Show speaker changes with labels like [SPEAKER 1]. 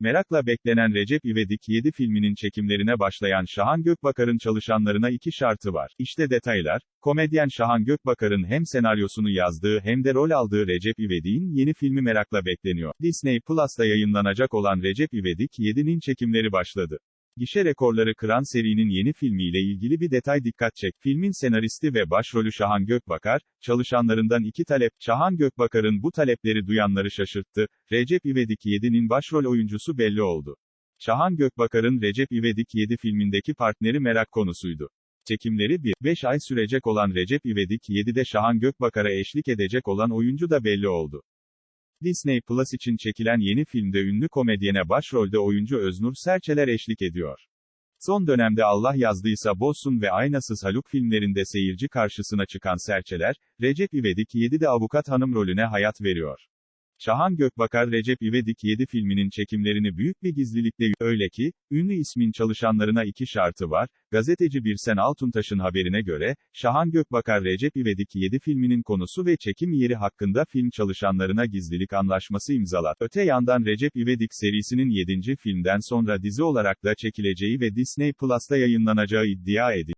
[SPEAKER 1] Merakla beklenen Recep İvedik 7 filminin çekimlerine başlayan Şahan Gökbakar'ın çalışanlarına iki şartı var. İşte detaylar, komedyen Şahan Gökbakar'ın hem senaryosunu yazdığı hem de rol aldığı Recep İvedik'in yeni filmi merakla bekleniyor. Disney Plus'ta yayınlanacak olan Recep İvedik 7'nin çekimleri başladı. Gişe rekorları kıran serinin yeni filmiyle ilgili bir detay dikkat çek. Filmin senaristi ve başrolü Şahan Gökbakar, çalışanlarından iki talep, Şahan Gökbakar'ın bu talepleri duyanları şaşırttı. Recep İvedik 7'nin başrol oyuncusu belli oldu. Şahan Gökbakar'ın Recep İvedik 7 filmindeki partneri merak konusuydu. Çekimleri 1-5 ay sürecek olan Recep İvedik 7'de Şahan Gökbakar'a eşlik edecek olan oyuncu da belli oldu. Disney Plus için çekilen yeni filmde ünlü komedyene başrolde oyuncu Öznur Serçeler eşlik ediyor. Son dönemde Allah yazdıysa bozsun ve Aynasız Haluk filmlerinde seyirci karşısına çıkan Serçeler, Recep İvedik 7'de avukat hanım rolüne hayat veriyor. Şahan Gökbakar Recep İvedik 7 filminin çekimlerini büyük bir gizlilikle öyle ki, ünlü ismin çalışanlarına iki şartı var, gazeteci Birsen Altuntaş'ın haberine göre, Şahan Gökbakar Recep İvedik 7 filminin konusu ve çekim yeri hakkında film çalışanlarına gizlilik anlaşması imzalar. Öte yandan Recep İvedik serisinin 7. filmden sonra dizi olarak da çekileceği ve Disney Plus'ta yayınlanacağı iddia edildi.